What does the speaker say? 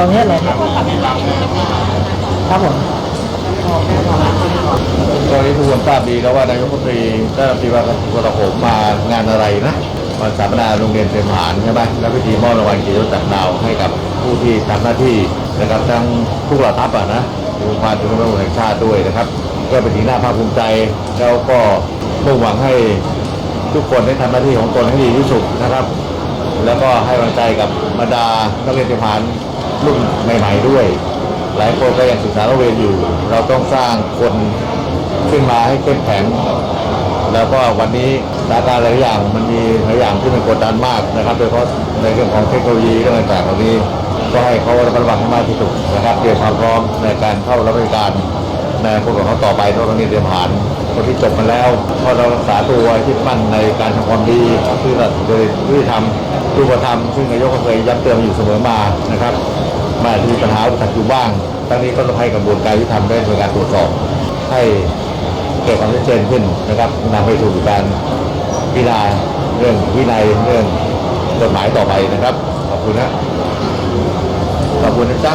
รงนี้เลยครับผมตอนนี้ทุกคนทราบดีแล้วว่านายกรัฐมนตรีได้รับปฏิวัติกรโหมมางานอะไรนะวันสัมมนาโรงเรียนเตรียมทหารใช่ไหมแล้วพิธีมอบรางวัลเกียรติยศจากดาวให้กับผู้ที่ทำหน้าที่นะครับทั้งทุกเหล่าทัพอะนะรวมควาถึงตำรวจแห่งชาติด้วยนะครับ ก็เป็นที่น่าภาคภูมิใจแล้วก็มุ่งหวังให้ทุกคนได้ทำหน้าที่ของตนให้ดีที่สุดนะครับ แล้วก็ให้กำลังใจกับบรรดานักเรียนเตรียมทหาร รุ่นใหม่ๆด้วย หลายคนก็ยังศึกษาเราเรียนอยู่ เราต้องสร้างคนขึ้นมาให้เข้มแข็งแล้วก็วันนี้สถานการณ์หลายอย่างมันมีหลายอย่างที่มันกดดันมากนะครับโดยเฉพาะในเรื่องของเทคโนโลยีเรื่องต่างๆเหล่านี้ก็ให้เขาระมัดระวังให้มากที่สุดนะครับเตรียมความพร้อมในการเข้ารับบริการในพวกของเขาต่อไปเพราะตอนนี้เตรียมผ่านคนที่จบมาแล้วก็เรารักษาตัวที่มั่นในการทำความดีที่เราโดยที่ทำรูปธรรมซึ่งนายกเคยย้ำเตือนอยู่เสมอมานะครับ มาที่มีปัญหาอุปสรรคอยู่บ้างทั้งนี้ก็ต้องให้กระบวนการยุติธรรมได้ในการตรวจสอบให้เกิดความชัดเจนขึ้นนะครับนำไปสู่การพิจารณาเรื่องวินัยเรื่องกฎหมายต่อไปนะครับ ขอบคุณนะขอบคุณนะจ๊ะ